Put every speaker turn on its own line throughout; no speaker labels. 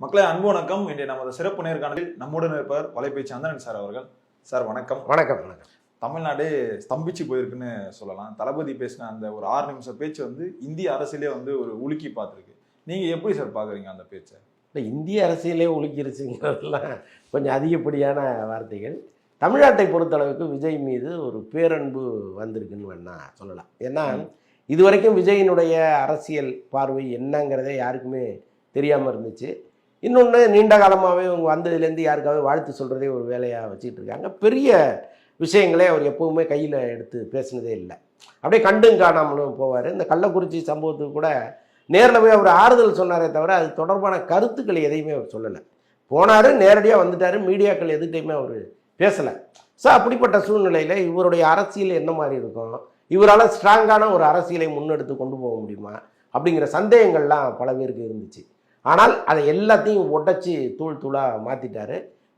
மக்களே அன்பு வணக்கம். இன்றைய நமது சிறப்பு நேர்காணலில் நம்முடன் இருப்பவர் வலைபேச்சு சந்திரன் சார் அவர்கள். சார் வணக்கம்.
வணக்கம் வணக்கம்.
தமிழ்நாடே ஸ்தம்பிச்சு போயிருக்குன்னு சொல்லலாம். தளபதி பேசின அந்த ஒரு ஆறு நிமிஷம் பேச்சு வந்து இந்திய அரசியலே வந்து ஒரு உலுக்கி பார்த்துருக்கு. நீங்க எப்படி சார் பாக்குறீங்க அந்த பேச்சை?
இல்லை இந்திய அரசியலே ஒழுக்கிருச்சுங்கிறதெல்லாம் கொஞ்சம் அதிகப்படியான வார்த்தைகள். தமிழ்நாட்டை பொறுத்தளவுக்கு விஜய் மீது ஒரு பேரன்பு வந்திருக்குன்னு வேணா சொல்லலாம். ஏன்னா இது வரைக்கும் விஜயினுடைய அரசியல் பார்வை என்னங்கிறதே யாருக்குமே தெரியாமல் இருந்துச்சு. இன்னொன்று நீண்ட காலமாகவே இவங்க வந்ததுலேருந்து யாருக்காவது வாழ்த்து சொல்கிறதே ஒரு வேலையாக வச்சுட்டு இருக்காங்க பெரிய விஷயங்களே அவர் எப்போவுமே கையில் எடுத்து பேசினதே இல்லை. அப்படியே கண்டும் காணாமலும் போவார். இந்த கள்ளக்குறிச்சி சம்பவத்துக்கு கூட நேரில் போய் அவர் ஆறுதல் சொன்னாரே தவிர அது தொடர்பான கருத்துக்கள் எதையுமே அவர் சொல்லலை. போனார் நேரடியாக வந்துட்டார் மீடியாக்கள் எதுக்கிட்டையுமே அவர் பேசலை. ஸோ அப்படிப்பட்ட சூழ்நிலையில் இவருடைய அரசியல் என்ன மாதிரி இருக்கும்? இவரால் ஸ்ட்ராங்கான ஒரு அரசியலை முன்னெடுத்து கொண்டு போக முடியுமா? அப்படிங்கிற சந்தேகங்கள்லாம் பல பேருக்கு இருந்துச்சு. ஆனால் அதை எல்லாத்தையும் உடச்சி தூள் தூளாக மாற்றிட்டாரு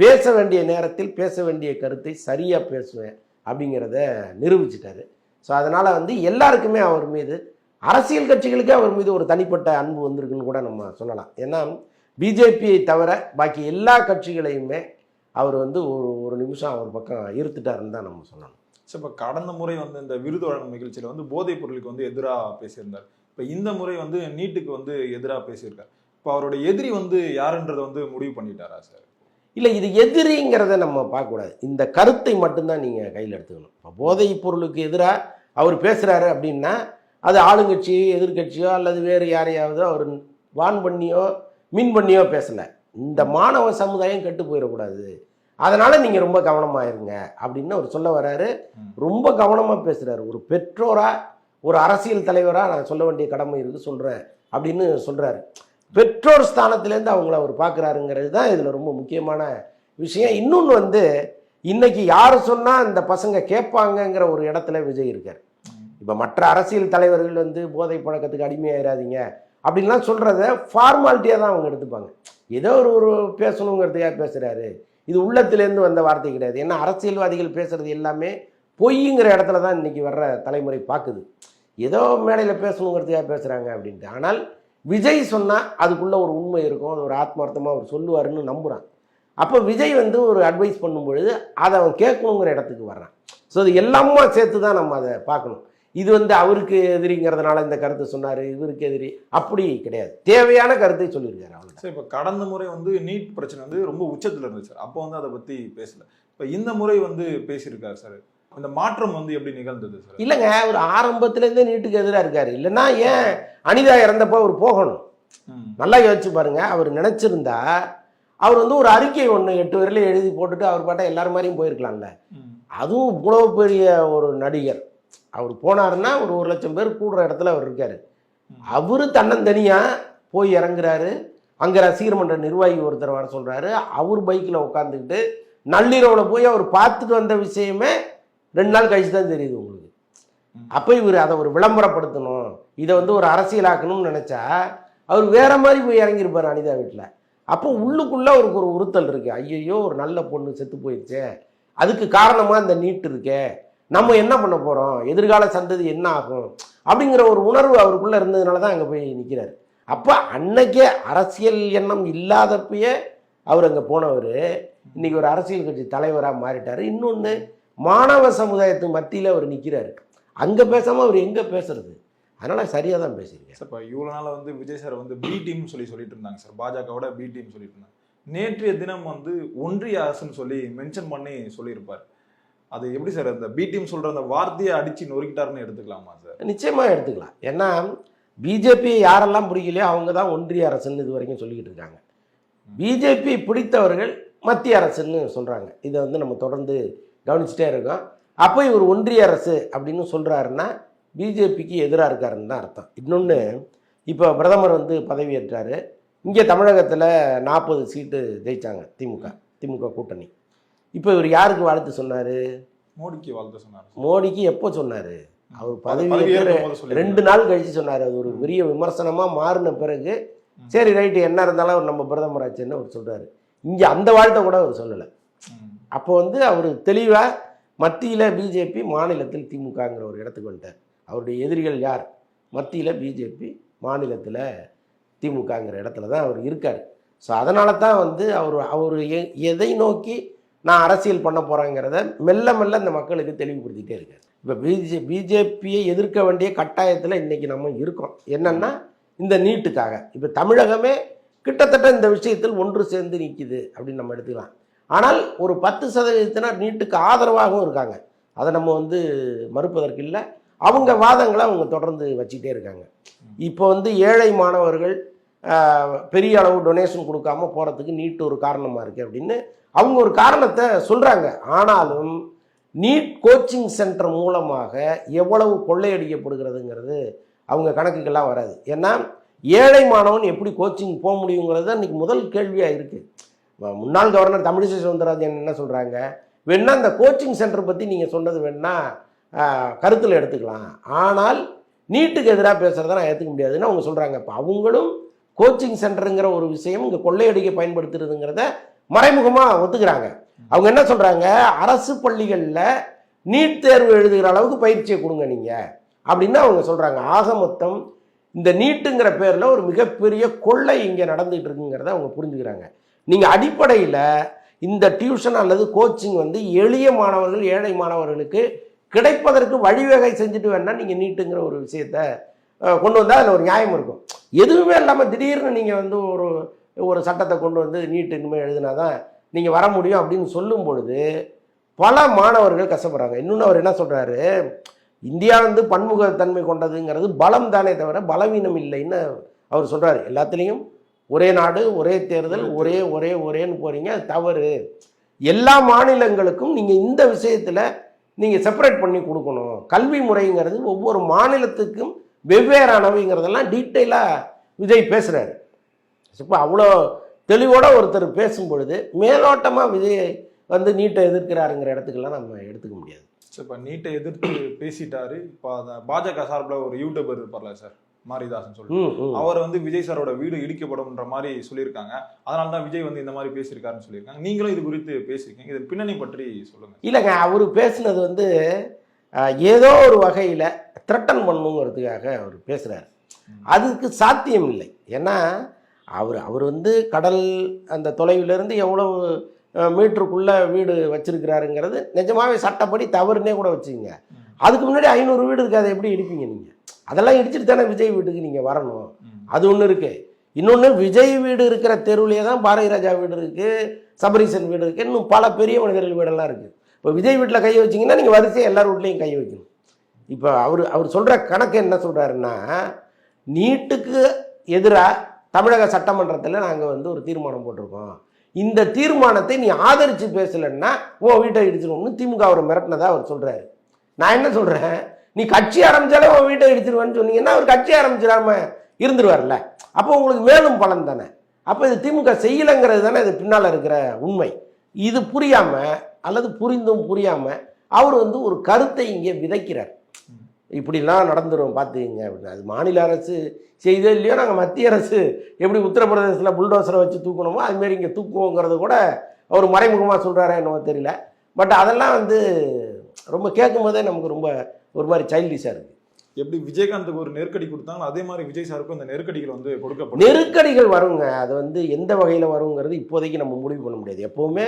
பேச வேண்டிய நேரத்தில் பேச வேண்டிய கருத்தை சரியாக பேசுவேன் அப்படிங்கிறத நிரூபிச்சிட்டாரு. ஸோ அதனால் வந்து எல்லாருக்குமே அவர் மீது அரசியல் கட்சிகளுக்கே அவர் மீது ஒரு தனிப்பட்ட அன்பு வந்திருக்குன்னு கூட நம்ம சொல்லலாம். ஏன்னா பிஜேபியை தவிர பாக்கி எல்லா கட்சிகளையுமே அவர் வந்து ஒரு ஒரு நிமிஷம் அவர் பக்கம் இருத்துட்டாருன்னு தான் நம்ம சொல்லணும்.
ஸோ இப்போ கடந்த முறை வந்து இந்த விருது வழங்கும் நிகழ்ச்சியில் வந்து போதைப் பொருளுக்கு வந்து எதிராக பேசியிருந்தார். இப்போ இந்த முறை வந்து நீட்டுக்கு வந்து எதிராக பேசியிருக்கார். இப்போ அவருடைய எதிரி வந்து யாருன்றதை வந்து முடிவு பண்ணிட்டாரா சார்?
இல்லை இது எதிரிங்கிறத நம்ம பார்க்கக்கூடாது. இந்த கருத்தை மட்டும்தான் நீங்கள் கையில் எடுத்துக்கணும். இப்போ போதைப் பொருளுக்கு எதிராக அவர் பேசுகிறாரு அப்படின்னா அது ஆளுங்கட்சியோ எதிர்க்கட்சியோ அல்லது வேறு யாரையாவது அவர் வான் பண்ணியோ மின் பண்ணியோ பேசலை. இந்த மாணவ சமுதாயம் கெட்டு போயிடக்கூடாது. அதனால் நீங்கள் ரொம்ப கவனமாக இருங்க அப்படின்னு அவர் சொல்ல வராரு.
ம்.
ரொம்ப கவனமாக பேசுகிறாரு ஒரு பெற்றோராக ஒரு அரசியல் தலைவராக நான் சொல்ல வேண்டிய கடமை இருக்குது சொல்கிறேன் அப்படின்னு சொல்கிறாரு பெற்றோர் ஸ்தானத்திலேருந்து அவங்கள அவர் பார்க்குறாருங்கிறது தான் இதில் ரொம்ப முக்கியமான விஷயம். இன்னொன்று வந்து இன்னைக்கு யார் சொன்னால் இந்த பசங்க கேட்பாங்கங்கிற ஒரு இடத்துல விஜய் இருக்கார். இப்போ மற்ற அரசியல் தலைவர்கள் வந்து போதை பழக்கத்துக்கு அடிமையாயிராதீங்க அப்படின்லாம் சொல்கிறத ஃபார்மாலிட்டியாக தான் அவங்க எடுத்துப்பாங்க. ஏதோ ஒரு ஒரு பேசணுங்கிறதுக்காக பேசுகிறாரு இது உள்ளத்துலேருந்து வந்த வார்த்தை கிடையாது. ஏன்னா அரசியல்வாதிகள் பேசுகிறது எல்லாமே பொய்ங்கிற இடத்துல தான் இன்னைக்கு வர்ற தலைமுறை பார்க்குது. ஏதோ மேடையில் பேசணுங்கிறதுக்காக பேசுகிறாங்க அப்படின்ட்டு. ஆனால் விஜய் சொன்னால் அதுக்குள்ளே ஒரு உண்மை இருக்கும் அது ஒரு ஆத்மார்த்தமாக அவர் சொல்லுவாருன்னு நம்புகிறான் அப்போ விஜய் வந்து ஒரு அட்வைஸ் பண்ணும் பொழுது அதை அவன் கேட்கணுங்கிற இடத்துக்கு வர்றான். ஸோ அது எல்லாமே சேர்த்து தான் நம்ம அதை பார்க்கணும். இது வந்து அவருக்கு எதிரிங்கிறதுனால இந்த கருத்தை சொன்னார் இவருக்கு எதிரி அப்படி கிடையாது. தேவையான கருத்தை சொல்லியிருக்காரு அவங்க
சார் இப்போ கடந்த முறை வந்து நீட் பிரச்சனை வந்து ரொம்ப உச்சத்தில் இருந்துச்சு சார். அப்போ வந்து அதை பற்றி பேசலை. இப்போ இந்த முறை வந்து பேசியிருக்காரு சார். இந்த மாற்றம் வந்து எப்படி நிகழ்ந்தது சார்?
இல்லைங்க அவர் ஆரம்பத்துலேருந்தே நீட்டுக்கு எதிராக இருக்காரு. இல்லைன்னா ஏன் அனிதா இறந்தப்போ அவர் போகணும். நல்லா யோசிச்சு பாருங்க அவர் நினைச்சிருந்தா அவர் வந்து ஒரு அறிக்கை ஒன்று எட்டு வரையில எழுதி போட்டுட்டு அவர் பாட்டா எல்லாரும் மாதிரியும் போயிருக்கலாம்ல. அதுவும் இவ்வளோ பெரிய ஒரு நடிகர். அவர் போனாருன்னா ஒரு ஒரு லட்சம் பேர் கூடுற இடத்துல அவர் இருக்காரு. அவரு தன்னந்தனியாக போய் இறங்குறாரு. அங்கே ரசிகர் மன்ற நிர்வாகி ஒருத்தர் வர சொல்கிறாரு அவர் பைக்கில் உட்காந்துக்கிட்டு நள்ளிரவில் போய் அவர் பார்த்துட்டு வந்த விஷயமே ரெண்டு நாள் கழிச்சு தான் தெரியுது உங்களுக்கு. அப்போ இவர் அதை ஒரு விளம்பரப்படுத்தணும். இதை வந்து ஒரு அரசியலாக்கணும்னு நினச்சா அவர் வேற மாதிரி போய் இறங்கியிருப்பார் அனிதா வீட்டில் அப்போ உள்ளுக்குள்ளே அவருக்கு ஒரு உறுத்தல் இருக்கு. ஐயையோ ஒரு நல்ல பொண்ணு செத்து போயிடுச்சே அதுக்கு காரணமாக இந்த நீட் இருக்கே. நம்ம என்ன பண்ண போகிறோம் எதிர்கால சந்ததி என்ன ஆகும்? அப்படிங்கிற ஒரு உணர்வு அவருக்குள்ளே இருந்ததுனால தான் அங்கே போய் நிற்கிறார் அப்போ அன்னைக்கே அரசியல் எண்ணம் இல்லாதப்பயே அவர் அங்கே போனவர். இன்னைக்கு ஒரு அரசியல் கட்சி தலைவராக மாறிட்டார். இன்னொன்று மாணவ சமுதாயத்து மத்தியில் அவர் நிற்கிறாரு அங்கே பேசாமல் அவர் எங்கே பேசுறது? அதனால் சரியாக தான் பேசியிருக்காரு
சார் இப்போ இவ்வளோ நாள் வந்து விஜய் சார் வந்து பி டீம் சொல்லி சொல்லிட்டு இருந்தாங்க சார். பாஜகவோட பி டீம் சொல்லிட்டு இருந்தாங்க. நேற்றைய தினம் வந்து ஒன்றிய அரசுன்னு சொல்லி மென்ஷன் பண்ணி சொல்லியிருப்பார். அது எப்படி சார் அந்த பி டீம் சொல்ற அந்த வார்த்தையை அடிச்சு நொறுக்கிட்டாருன்னு எடுத்துக்கலாமா சார்?
நிச்சயமாக எடுத்துக்கலாம். ஏன்னா பிஜேபி யாரெல்லாம் பிடிக்கலையோ அவங்க தான் ஒன்றிய அரசுன்னு இது வரைக்கும் சொல்லிக்கிட்டு இருக்காங்க. பிஜேபி பிடித்தவர்கள் மத்திய அரசுன்னு சொல்கிறாங்க இதை வந்து நம்ம தொடர்ந்து கவனிச்சுட்டே இருக்கோம். அப்போ இவர் ஒன்றிய அரசு அப்படின்னு சொல்கிறாருன்னா பிஜேபிக்கு எதிராக இருக்காருன்னு தான் அர்த்தம். இன்னொன்று இப்போ பிரதமர் வந்து பதவியேற்றாரு. இங்கே தமிழகத்தில் நாற்பது சீட்டு ஜெயிச்சாங்க திமுக திமுக கூட்டணி. இப்போ இவர் யாருக்கு வாழ்த்து சொன்னார்?
மோடிக்கு வாழ்த்து சொன்னார்.
மோடிக்கு எப்போ சொன்னார்? அவர்
பதவி.
ரெண்டு நாள் கழிச்சு சொன்னார். அது ஒரு பெரிய விமர்சனமாக மாறின பிறகு சரி ரைட்டு என்ன இருந்தாலும் அவர் நம்ம பிரதமர் ஆச்சுன்னு அவர் சொல்கிறாரு இங்கே அந்த வாழ்த்தை கூட அவர் சொல்லலை. அப்போ வந்து அவர் தெளிவாக மத்தியில் பிஜேபி மாநிலத்தில் திமுகங்கிற ஒரு இடத்துக்கு வந்துட்டார். அவருடைய எதிரிகள் யார்? மத்தியில் பிஜேபி மாநிலத்தில் திமுகங்கிற இடத்துல தான் அவர் இருக்கார். ஸோ அதனால தான் வந்து அவர் அவர் எ- எதை நோக்கி நான் அரசியல் பண்ண போகிறேங்கிறத மெல்ல மெல்ல இந்த மக்களுக்கு தெளிவுபடுத்திட்டே இருக்கார். இப்போ பிஜே பிஜேபியை எதிர்க்க வேண்டிய கட்டாயத்தில் இன்றைக்கி நம்ம இருக்கோம். என்னென்னா இந்த நீட்டுக்காக. இப்போ தமிழகமே கிட்டத்தட்ட இந்த விஷயத்தில் ஒன்று சேர்ந்து நிற்கிது அப்படின்னு நம்ம எடுத்துக்கலாம். ஆனால் ஒரு பத்து சதவீதத்தினர் நீட்டுக்கு ஆதரவாகவும் இருக்காங்க. அதை நம்ம வந்து மறுப்பதற்கு இல்லை. அவங்க வாதங்களை அவங்க தொடர்ந்து வச்சுக்கிட்டே இருக்காங்க. இப்போ வந்து ஏழை மாணவர்கள் பெரிய அளவு டொனேஷன் கொடுக்காம போகிறதுக்கு நீட் ஒரு காரணமாக இருக்குது அப்படின்னு அவங்க ஒரு காரணத்தை சொல்கிறாங்க ஆனாலும் நீட் கோச்சிங் சென்டர் மூலமாக எவ்வளவு கொள்ளையடிக்கப்படுகிறதுங்கிறது அவங்க கணக்குக்கெல்லாம் வராது. ஏன்னா ஏழை மாணவன் எப்படி கோச்சிங் போக முடியுங்கிறது தான் இன்றைக்கி முதல் கேள்வியாக இருக்குது முன்னாள் கவர்னர் தமிழிசை சவுந்தரராஜன் என்ன சொல்கிறாங்க வேணா இந்த கோச்சிங் சென்டர் பற்றி நீங்கள் சொன்னது வேணா கருத்தில் எடுத்துக்கலாம். ஆனால் நீட்டுக்கு எதிராக பேசுகிறத நான் ஏற்றுக்க முடியாதுன்னு அவங்க சொல்கிறாங்க இப்போ அவங்களும் கோச்சிங் சென்டருங்கிற ஒரு விஷயம் இங்கே கொள்ளையடிக்க பயன்படுத்துறதுங்கிறத மறைமுகமாக ஒத்துக்கிறாங்க. அவங்க என்ன சொல்கிறாங்க அரசு பள்ளிகளில் நீட் தேர்வு எழுதுகிற அளவுக்கு பயிற்சியை கொடுங்க நீங்கள் அப்படின்னு அவங்க சொல்கிறாங்க ஆக மொத்தம் இந்த நீட்டுங்கிற பேரில் ஒரு மிகப்பெரிய கொள்ளை இங்கே நடந்துகிட்டு இருக்குங்கிறத அவங்க புரிஞ்சுக்கிறாங்க. நீங்கள் அடிப்படையில் இந்த டியூஷன் அல்லது கோச்சிங் வந்து எளிய மாணவர்கள் ஏழை மாணவர்களுக்கு கிடைப்பதற்கு வழிவகை செஞ்சுட்டு வேணா நீங்கள் நீட்டுங்கிற ஒரு விஷயத்த கொண்டு வந்தால் அதில் ஒரு நியாயம் இருக்கும். எதுவுமே இல்லாமல் திடீர்னு நீங்கள் வந்து ஒரு ஒரு சட்டத்தை கொண்டு வந்து நீட்டு இனிமேல் எழுதினா தான் நீங்கள் வர முடியும் அப்படின்னு சொல்லும் பொழுது பல மாணவர்கள் கஷ்டப்படுறாங்க. இன்னொன்று அவர் என்ன சொல்கிறாரு இந்தியா வந்து பன்முகத்தன்மை கொண்டதுங்கிறது பலம் தானே தவிர பலவீனம் இல்லைன்னு அவர் சொல்கிறாரு எல்லாத்துலேயும் ஒரே நாடு ஒரே தேர்தல் ஒரே ஒரே ஒரேன்னு போகிறீங்க அது தவறு. எல்லா மாநிலங்களுக்கும் நீங்கள் இந்த விஷயத்தில் நீங்கள் செப்பரேட் பண்ணி கொடுக்கணும். கல்வி முறைங்கிறது ஒவ்வொரு மாநிலத்துக்கும் வெவ்வேறானவைங்கிறதெல்லாம் டீட்டெயிலாக விஜய் பேசுகிறாரு இப்போ அவ்வளோ தெளிவோட ஒருத்தர் பேசும் பொழுது மேலோட்டமாக விஜய் வந்து நீட்டை எதிர்க்கிறாருங்கிற இடத்துக்கெல்லாம் நம்ம எடுத்துக்க முடியாது.
சார் இப்போ நீட்டை எதிர்த்து பேசிட்டாரு. இப்போ பாஜக சார்பில் ஒரு யூடியூபர் இருப்பார்ல சார். மாரிதாசன் சொல்லி
ம், ம்.
அவர் வந்து விஜய் சாரோட வீடு இடிக்கப்படும்ன்ற மாதிரி சொல்லியிருக்காங்க. அதனால தான் விஜய் வந்து இந்த மாதிரி பேசியிருக்காருன்னு சொல்லியிருக்காங்க. நீங்களும் இது குறித்து பேசியிருக்கீங்க. இதன் பின்னணி பற்றி சொல்லுங்க.
இல்லைங்க அவர் பேசுனது வந்து ஏதோ ஒரு வகையில் த்ரெட்டன் பண்ணுங்கிறதுக்காக அவர் பேசுகிறார் அதுக்கு சாத்தியம் இல்லை. ஏன்னா அவர் அவர் வந்து கடல் அந்த தொலைவிலிருந்து எவ்வளவு மீட்டருக்குள்ள வீடு வச்சிருக்கிறாருங்கிறது நிஜமாவே சட்டப்படி தவறுனே கூட வச்சுங்க அதுக்கு முன்னாடி ஐநூறு வீடு இருக்கு. அதை எப்படி இடிப்பீங்க நீங்கள் அதெல்லாம் இடிச்சிட்டு தானே விஜய் வீட்டுக்கு நீங்கள் வரணும். அது ஒன்று இருக்கு. இன்னொன்று விஜய் வீடு இருக்கிற தெருவுலேயே தான் பாரதி ராஜா வீடு இருக்கு சபரீசன் வீடு இருக்கு இன்னும் பல பெரிய மனிதர்கள் வீடெல்லாம் இருக்கு. இப்போ விஜய் வீட்டில் கை வச்சிங்கன்னா நீங்கள் வரிசையாக எல்லார் வீட்லையும் கை வைக்கணும். இப்போ அவர் அவர் சொல்கிற கணக்கு என்ன சொல்கிறாருன்னா நீட்டுக்கு எதிராக தமிழக சட்டமன்றத்தில் நாங்கள் வந்து ஒரு தீர்மானம் போட்டிருக்கோம். இந்த தீர்மானத்தை நீ ஆதரித்து பேசலைன்னா உன் வீட்டை இடிச்சிருவோம்னு திமுக அவரை மிரட்டினதா அவர் சொல்கிறாரு நான் என்ன சொல்கிறேன் நீ கட்சி ஆரம்பிச்சாலே உன் வீட்டை இடிச்சிருவேன்னு சொன்னீங்கன்னா அவர் கட்சி ஆரம்பிச்சிடாம இருந்துருவார்ல. அப்போ உங்களுக்கு மேலும் பலன் தானே. அப்போ இது திமுக செய்யலைங்கிறது தானே இது பின்னால் இருக்கிற உண்மை. இது புரியாமல் அல்லது புரிந்தும் புரியாமல் அவர் வந்து ஒரு கருத்தை இங்கே விதைக்கிறார். இப்படிலாம் நடந்துடும் பார்த்துக்கங்க அப்படின்னு. அது மாநில அரசு செய்தோ இல்லையோ நாங்கள் மத்திய அரசு எப்படி உத்தரப்பிரதேசத்தில் புல்டோசரை வச்சு தூக்கணுமோ அதுமாரி இங்கே தூக்குவோங்கிறது கூட அவர் மறைமுகமாக சொல்கிறாரா என்னவோ தெரியல. பட் அதெல்லாம் வந்து ரொம்ப கேட்கும் போதே நமக்கு ரொம்ப ஒரு மாதிரி சைல்டிஷாக இருக்குது
எப்படி விஜயகாந்துக்கு ஒரு நெருக்கடி கொடுத்தாங்களோ அதே மாதிரி விஜய் சாருக்கும் இந்த நெருக்கடிகள் வந்து கொடுக்கப்படும்
நெருக்கடிகள் வருங்க. அது வந்து எந்த வகையில் வருங்கிறது இப்போதைக்கு நம்ம முடிவு பண்ண முடியாது. எப்போவுமே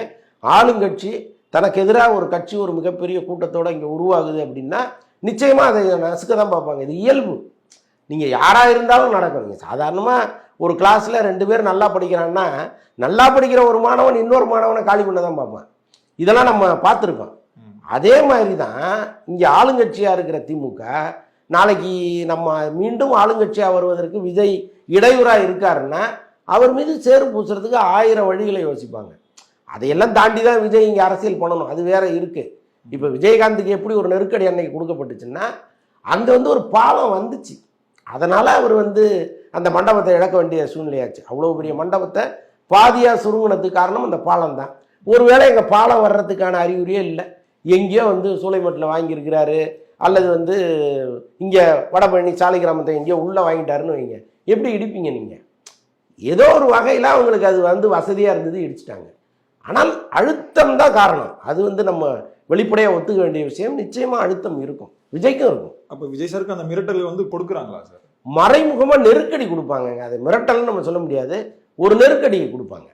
ஆளுங்கட்சி தனக்கு எதிராக ஒரு கட்சி ஒரு மிகப்பெரிய கூட்டத்தோட இங்கே உருவாகுது அப்படின்னா நிச்சயமாக அதை நசுக்க தான் பார்ப்பாங்க. இது இயல்பு. நீங்கள் யாராக இருந்தாலும் நடக்கும் நீங்கள் சாதாரணமாக ஒரு கிளாஸில் ரெண்டு பேர் நல்லா படிக்கிறான்னா நல்லா படிக்கிற ஒரு மாணவன் இன்னொரு மாணவனை காலி பண்ண தான் பார்ப்பான். இதெல்லாம் நம்ம பார்த்துருக்கோம். அதே மாதிரி தான் இங்கே ஆளுங்கட்சியாக இருக்கிற திமுக நாளைக்கு நம்ம மீண்டும் ஆளுங்கட்சியாக வருவதற்கு விஜய் இடையூறாக இருக்காருன்னா அவர் மீது சேறு பூசுறதுக்கு ஆயிரம் வழிகளை யோசிப்பாங்க. அதையெல்லாம் தாண்டி தான் விஜய் இங்கே அரசியல் பண்ணணும். அது வேற இருக்குது இப்போ விஜயகாந்துக்கு எப்படி ஒரு நெருக்கடி அன்னைக்கு கொடுக்கப்பட்டுச்சுன்னா அங்கே வந்து ஒரு பாலம் வந்துச்சு. அதனால் அவர் வந்து அந்த மண்டபத்தை இழக்க வேண்டிய சூழ்நிலையாச்சு. அவ்வளோ பெரிய மண்டபத்தை பாதியாக சுருங்கினதுக்கு காரணம் அந்த பாலம் தான். ஒருவேளை எங்கள் பாலம் வர்றதுக்கான அறிகுறியே இல்லை. எங்கேயோ வந்து சூளைமட்டில் வாங்கியிருக்கிறாரு அல்லது வந்து இங்கே வடபழனி சாலை கிராமத்தை எங்கேயோ உள்ளே வாங்கிட்டாருன்னு வைங்க. எப்படி இடிப்பீங்க நீங்கள் ஏதோ ஒரு வகையில் அவங்களுக்கு அது வந்து வசதியாக இருந்தது இடிச்சிட்டாங்க. ஆனால் அழுத்தம் தான் காரணம். அது வந்து நம்ம வெளிப்படையாக ஒத்துக்க வேண்டிய விஷயம். நிச்சயமாக அழுத்தம் இருக்கும். விஜய்க்கும் இருக்கும்.
அப்ப விஜய் சாருக்கு அந்த மிரட்டல் வந்து கொடுக்குறாங்களா சார்?
மறைமுகமாக நெருக்கடி கொடுப்பாங்கங்க. அதை மிரட்டல்னு நம்ம சொல்ல முடியாது. ஒரு நெருக்கடியை கொடுப்பாங்க.